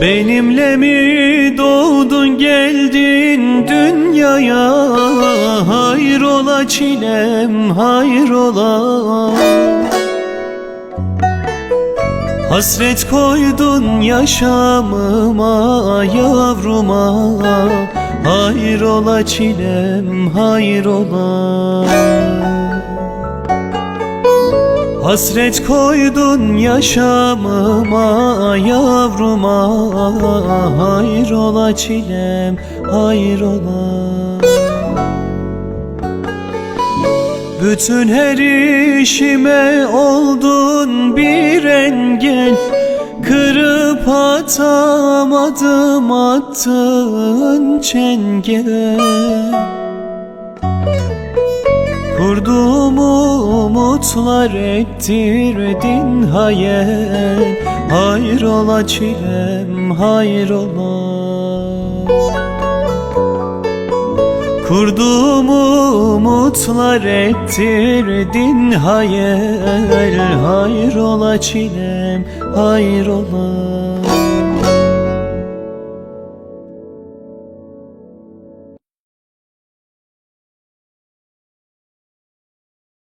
Benimle mi doğdun geldin dünyaya? Hayrola çilem hayrola? Hasret koydun yaşamıma yavruma? Hayrola çilem hayrola? Hasret koydun yaşamıma yavruma Hayrola çilem hayrola. Bütün her işime oldun bir engel Kırıp atamadım attın çengel umutlar ettirdin hayal. Hayrola çilem hayrola. Kurduğumu umutlar ettirdin hayal. Hayrola çilem hayrola